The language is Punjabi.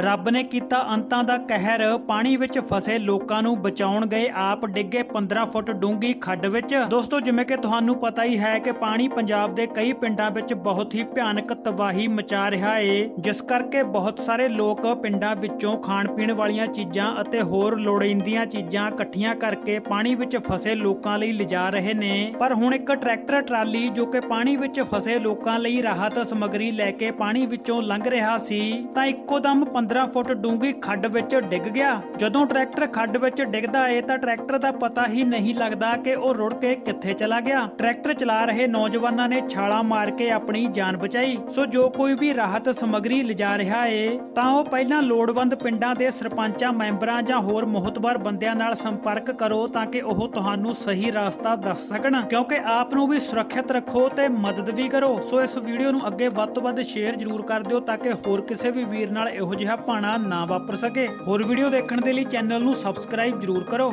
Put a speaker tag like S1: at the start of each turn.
S1: ਰੱਬ ਨੇ ਕੀਤਾ ਅੰਤਾਂ ਦਾ ਕਹਿਰ, ਪਾਣੀ ਵਿੱਚ ਫਸੇ ਲੋਕਾਂ ਨੂੰ ਬਚਾਉਣ ਗਏ ਆਪ, ਡਿੱਗੇ 15 ਫੁੱਟ ਡੂੰਘੀ ਖੱਡ ਵਿੱਚ। ਦੋਸਤੋ, ਜਿਵੇਂ ਕਿ ਤੁਹਾਨੂੰ ਪਤਾ ਹੀ ਹੈ ਕਿ ਪਾਣੀ ਪੰਜਾਬ ਦੇ ਕਈ ਪਿੰਡਾਂ ਵਿੱਚ ਬਹੁਤ ਹੀ ਭਿਆਨਕ ਤਬਾਹੀ ਮਚਾ ਰਿਹਾ ਏ, ਜਿਸ ਕਰਕੇ ਬਹੁਤ ਸਾਰੇ ਲੋਕ ਪਿੰਡਾਂ ਵਿੱਚੋਂ ਖਾਣ ਪੀਣ ਵਾਲੀਆਂ ਚੀਜ਼ਾਂ ਅਤੇ ਹੋਰ ਲੋੜੀਂਦੀਆਂ ਚੀਜ਼ਾਂ ਇਕੱਠੀਆਂ ਕਰਕੇ ਪਾਣੀ ਵਿੱਚ ਫਸੇ ਲੋਕਾਂ ਲਈ ਲਿਜਾ ਰਹੇ ਨੇ। ਪਰ ਹੁਣ ਇੱਕ ਟਰੈਕਟਰ, ਟਰਾਲੀ ਜੋ ਕਿ ਪਾਣੀ ਵਿੱਚ ਫਸੇ ਲੋਕਾਂ ਲਈ ਰਾਹਤ ਸਮੱਗਰੀ ਲੈ ਕੇ ਪਾਣੀ ਵਿੱਚੋਂ ਲੰਘ ਰਿਹਾ ਸੀ, ਤਾਂ ਇੱਕੋ ਦਮ 15 ਫੁੱਟ ਡੂੰਘੀ ਖੱਡ ਵਿੱਚ ਡਿੱਗ ਗਿਆ। ਜਦੋਂ ਟਰੈਕਟਰ ਖੱਡ ਵਿੱਚ ਡਿੱਗਦਾ ਏ ਤਾਂ ਟਰੈਕਟਰ ਦਾ ਪਤਾ ਹੀ ਨਹੀਂ ਲੱਗਦਾ ਕਿ ਉਹ ਰੁੜ ਕੇ ਕਿੱਥੇ ਚਲਾ ਗਿਆ। ਟਰੈਕਟਰ ਚਲਾ ਰਹੇ ਨੌਜਵਾਨਾਂ ਨੇ ਛਾਲਾਂ ਮਾਰ ਕੇ ਆਪਣੀ ਜਾਨ ਬਚਾਈ। ਸੋ ਜੋ ਕੋਈ ਵੀ ਰਾਹਤ ਸਮੱਗਰੀ ਲਿਜਾ ਰਿਹਾ ਏ, ਤਾਂ ਉਹ ਪਹਿਲਾਂ ਲੋੜਵੰਦ ਪਿੰਡਾਂ ਦੇ ਸਰਪੰਚਾਂ, ਮੈਂਬਰਾਂ ਜਾਂ ਹੋਰ ਮੁਹਤਬਰ ਬੰਦਿਆਂ ਨਾਲ ਸੰਪਰਕ ਕਰੋ ਤਾਂ ਕਿ ਉਹ ਤੁਹਾਨੂੰ ਸਹੀ ਰਸਤਾ ਦੱਸ ਸਕਣ। ਕਿਉਂਕਿ ਆਪ ਨੂੰ ਵੀ ਸੁਰੱਖਿਅਤ ਰੱਖੋ ਤੇ ਮਦਦ ਵੀ ਕਰੋ। ਸੋ ਇਸ ਵੀਡੀਓ ਨੂੰ ਅੱਗੇ ਵੱਧ ਤੋਂ ਵੱਧ ਸ਼ੇਅਰ ਜ਼ਰੂਰ ਕਰ ਦਿਓ ਤਾਂ ਕਿ ਹੋਰ ਕਿਸੇ ਵੀ ਵੀਰ ਨਾਲ ਇਹੋ ਜਿਹਾ ਭਾਣਾ ਨਾ ਵਾਪਰ ਸਕੇ। ਹੋਰ ਵੀਡੀਓ ਦੇਖਣ ਦੇ ਲਈ ਚੈਨਲ ਨੂੰ ਸਬਸਕ੍ਰਾਈਬ ਜ਼ਰੂਰ ਕਰੋ।